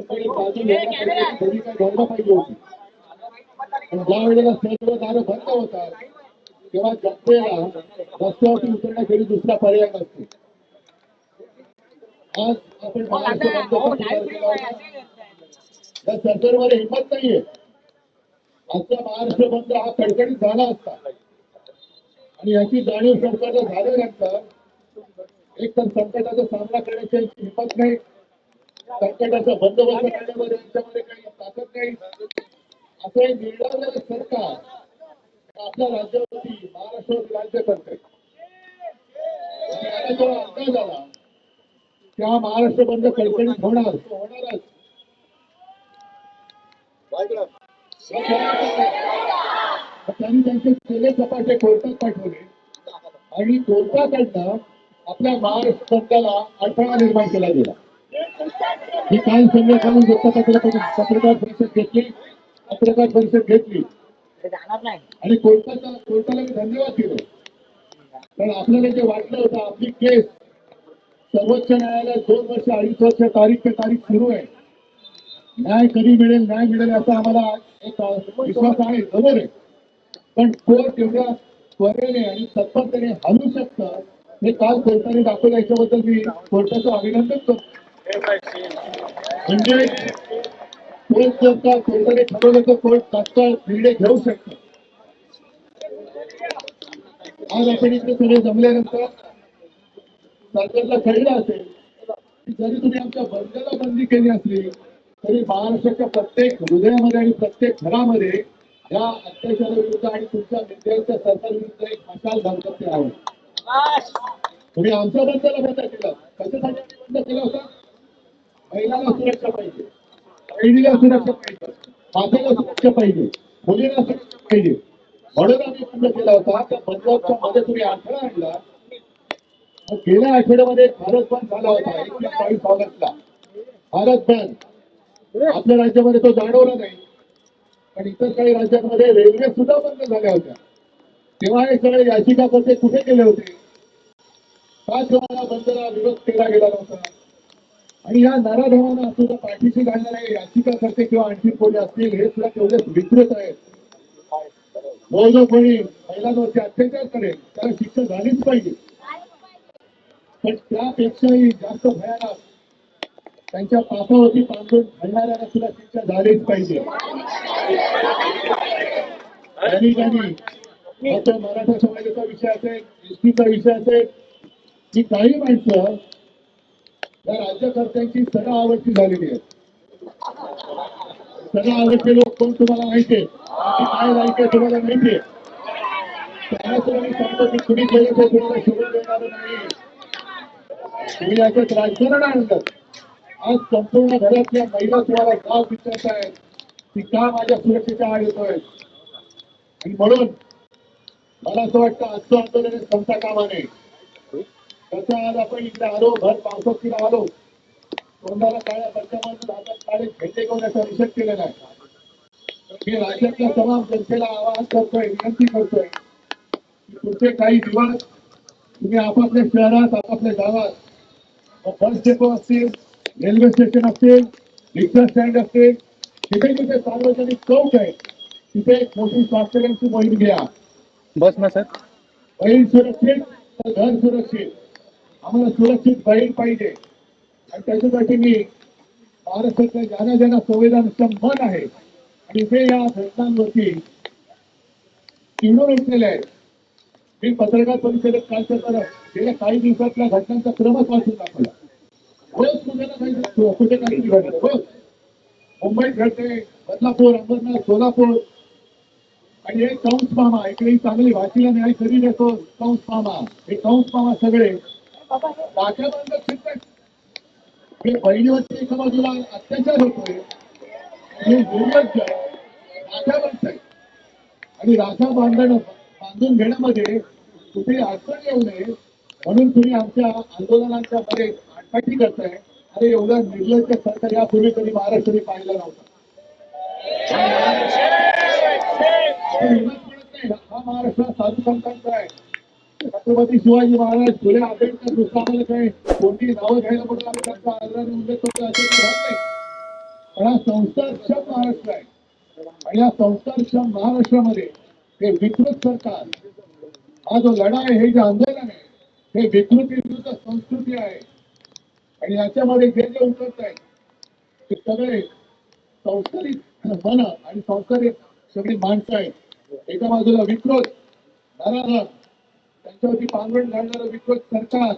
पाहिजे होती ज्या वेळेला सर्व दारं बंद होतात तेव्हा जनतेला रस्त्यावरती उतरण्यासाठी दुसरा पर्याय नसतो आज आपण या सरकारमध्ये हिंमत नाहीये आजचा महाराष्ट्र बंद हा कडकडीत झाला असता आणि याची जाणीव सरकारला झाल्यानंतर एक तर संकटाचा सामना करण्याची हिंमत नाही. संकटाचा बंदोबस्त करण्यामध्ये यांच्यामध्ये काही ताकद नाही. असे एक निर्णय सरकार आपल्या राज्यावरती महाराष्ट्रावरती राज्य करते याला अंदाज आला त्या महाराष्ट्र बंद कडकडीत होणार होणारच. त्यांनी त्यांचे केले सपाटे कोर्टात पाठवले. आणि कोर्टाकडनं आपल्या महाराष्ट्र बंदाला अडथळा निर्माण केला गेला. ही काल संध्याकाळी पत्रकार परिषद घेतली. पत्रकार परिषद घेतली. आणि कोर्टाचा कोर्टाला मी धन्यवाद दिले. कारण आपल्याला जे वाटलं होतं आपली केस सर्वोच्च न्यायालयात दोन वर्ष अडीच वर्ष तारीख पे तारीख सुरू आहे. न्याय कधी मिळेल न्याय मिळेल असा आम्हाला एक विश्वास आहे बरोबर आहे. पण कोर्ट एवढ्या त्वरेने आणि तत्परतेने हलू शकतं. हे काल कोर्टाने दाखवलं याच्याबद्दल मी कोर्टाचं अभिनंदन करतो. म्हणजे कोर्ट जर कोर्टाने ठरवलं तर कोर्ट तात्काळ निर्णय घेऊ शकतो. आज आपण इथे सगळे जमल्यानंतर सरकारला कळलं असेल की जरी तुम्ही आमच्या बंदला बंदी केली असली तरी महाराष्ट्राच्या प्रत्येक हृदयामध्ये आणि प्रत्येक घरामध्ये या अत्याचाराविरुद्ध आणि तुमच्या विद्यार्थ्या सरकारविरुद्ध एक मशाल धरकते आहे. तुम्ही आमच्या बंदला बंद केला. कशासाठी बंद केला होता? महिलांना सुरक्षा पाहिजे. बहिणीला सुरक्षा पाहिजे. मातेला सुरक्षा पाहिजे. मुलीला सुरक्षा पाहिजे. म्हणून आम्ही बंद केला होता. त्या बंदच्या मध्ये तुम्ही अडथळा आणला. गेल्या आठवड्यामध्ये भारत बंद झाला होता. एकवीस बावीस ऑगस्टला भारत बंद. आपल्या राज्यामध्ये तो जाणवला नाही. पण इतर काही राज्यांमध्ये रेल्वे सुद्धा बंद झाल्या होत्या. तेव्हा हे सगळे याचिकाकर्ते कुठे गेले होते? का तुम्हाला बंदला विरोध केला गेला नव्हता? आणि या नराधमांना सुद्धा पाठीशी घालणारे याचिकाकर्ते किंवा आणखी कोणी असतील हे सुद्धा तेवढेच विकृत आहेत. जो जो कोणी महिलांवरती अत्याचार करेल त्याला शिक्षा झालीच पाहिजे. पण त्यापेक्षाही जास्त भयानक त्यांच्या पापावरती पांघरून घालणाऱ्याला सुद्धा शिक्षा झालीच पाहिजे. आणि मराठा समाजाचा विषय असेल एसटीचा विषय असेल ही काही माणसं या राज्यकर्त्यांची सगळं आवडती झालेली आहे. सगळं आवडते लोक कोण तुम्हाला माहितीये ते काय लायके तुम्हाला माहितीये त्यांना सुद्धा मी सांगतो की कुणी केलं ते तुम्हाला शोधून देणार नाही. तुम्ही याच्यात राजकारण आणलं. आज संपूर्ण घरातल्या महिला तुम्हाला गाव विचारत आहेत. की का माझ्या सुरक्षेच्या आड येतोय? आणि म्हणून मला असं वाटतं आजचं आंदोलन हे संपता तसं आज आपण इकडे आलो भर पावसात तिला आलो. तोंडाला काळ्या पंचामांचं हातात काळे झेंडे घेऊन याचा निषेध केलेला आहे. मी राज्यातल्या तमाम जनतेला आवाहन करतोय विनंती करतोय की पुढचे काही दिवस तुम्ही आपापल्या शहरात आपापल्या गावात बस डेपो असतील रेल्वे स्टेशन असतील रिक्षा स्टँड असतील तिथे जिथे सार्वजनिक चौक आहे तिथे एक मोठी स्वास्थ्याची मोहीम घ्या. बस ना सर. बहीण सुरक्षित घर सुरक्षित. आम्हाला सुरक्षित बहीण पाहिजे. आणि त्याच्यासाठी मी महाराष्ट्रातल्या ज्यांना ज्यांना संविधानाचं मन आहे. आणि ते या घटनांवरती चिडून उठलेले आहेत. मी पत्रकार परिषदेत काल तर गेल्या काही दिवसातल्या घटनांचा क्रमच वाचून दाखवला. रोज कुठे ना काही कुठे काही घडलं रोज मुंबईत घडते बदलापूर अंबरनाथ सोलापूर. आणि हे कंस मामा इकडे चांगली भाषेला न्याय करी देतो कंस मामा. हे कंस मामा सगळे बहिणीवरती एका बाजूला अत्याचार होतोय. हे दुर्लक्ष आणि राखा बांधणं बांधून घेण्यामध्ये कुठे अडचण येऊ नये. म्हणून तुम्ही आमच्या आंदोलनांच्या मध्ये आटपाटी करताय. अरे एवढं निर्लज्ज सरकार यापूर्वी कधी महाराष्ट्राने पाहिलं नव्हतं. हा महाराष्ट्र साधू संतांचा आहे. छत्रपती शिवाजी महाराज फुले आंबेडकर दुसरा आम्हाला काय कोणती नावं घ्यायला म्हणून आम्ही त्यांचा आदराने उल्लेख करतो असे नाही. पण हा संस्कारक्षम महाराष्ट्र आहे. आणि या संस्कारक्षम महाराष्ट्रामध्ये हे विकृत सरकार हा जो लढा आहे हे जे आंदोलन आहे हे विकृती विरुद्ध संस्कृती आहे. आणि याच्यामध्ये जे जे उतरत आहेत ते सगळे संस्कारित मन आणि संस्कारित सगळी माणसं आहेत. एका बाजूला विकृत नाराज त्यांच्यावरती पांघरण घालणारं विकृत सरकार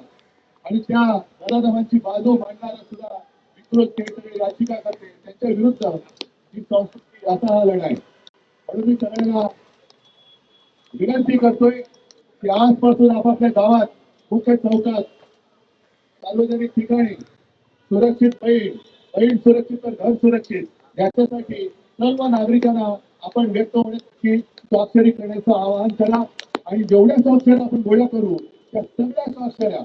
आणि त्या नराधमांची बाजू मांडणारा सुद्धा विक्रोध ते याचिका करते त्यांच्या विरुद्ध ही संस्कृती असा हा लढा आहे म्हणून मी सगळ्यांना विनंती करतोय की आजपासून आपापल्या गावात मुख्य चौकात सार्वजनिक ठिकाणी सुरक्षित बैल बैल सुरक्षित तर घर सुरक्षित याच्यासाठी सर्व नागरिकांना आपण व्यक्त होण्यासाठी स्वाक्षरी करण्याचं आवाहन करा. आणि जेवढ्या स्वाक्षऱ्या आपण गोळ्या करू त्या सगळ्या स्वाक्षऱ्या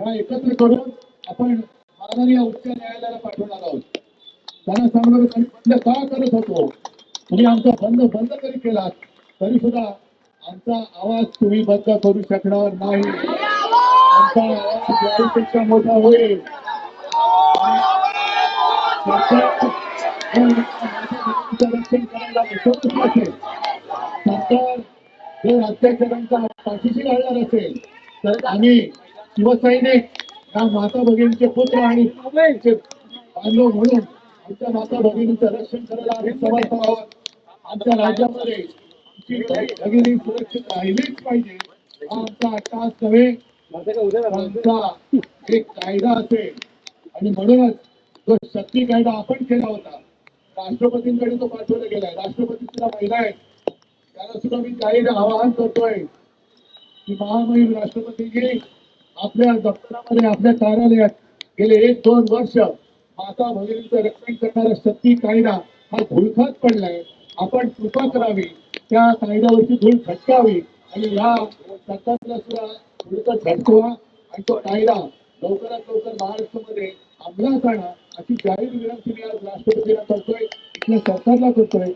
ह्या एकत्र करून आपण माननीय उच्च न्यायालयाला पाठवणार आहोत. त्यांना सांगणार आम्ही बंद का करत होतो? तुम्ही आमचा बंद बंद जरी केलात तरी सुद्धा आमचा आवाज तुम्ही बंद करू शकणार नाही. आमचा आवाज वायूपेक्षा मोठा होईल. सरकार रक्षण जर अत्याचारांचा पाठीशी घालणार असेल तर आम्ही शिवसैनिक या माता भगिनीचे पुत्र आणि बांधव म्हणून आमच्या माता भगिनीचं रक्षण करायला आम्ही समर्थ आहोत. आमच्या राज्यामध्ये भगिनी सुरक्षित राहिलीच पाहिजे हा आमचा आकाश नव्हे आमचा एक कायदा असेल. आणि म्हणूनच जो शक्ती कायदा आपण केला होता राष्ट्रपतींकडे तो पाठवला गेलाय. राष्ट्रपती सुद्धा महिला आहेत त्याला सुद्धा मी काही आवाहन करतोय की महामहिम राष्ट्रपतीजी आपल्या दप्तरामध्ये आपल्या कार्यालयात गेले एक दोन वर्ष माता भगिनीचं रक्षण करणारा शक्ती कायदा हा धुळखात पडलाय. आपण कृपा करावी त्या कायद्यावरची धूळ झटकावी आणि या सरकारला सुद्धा थोडंसं झटकवा आणि तो कायदा लवकरात लवकर महाराष्ट्रामध्ये अंमलात आणा अशी जाहीर विनंती मी आज राष्ट्रपतीला करतोय इथल्या सरकारला करतोय.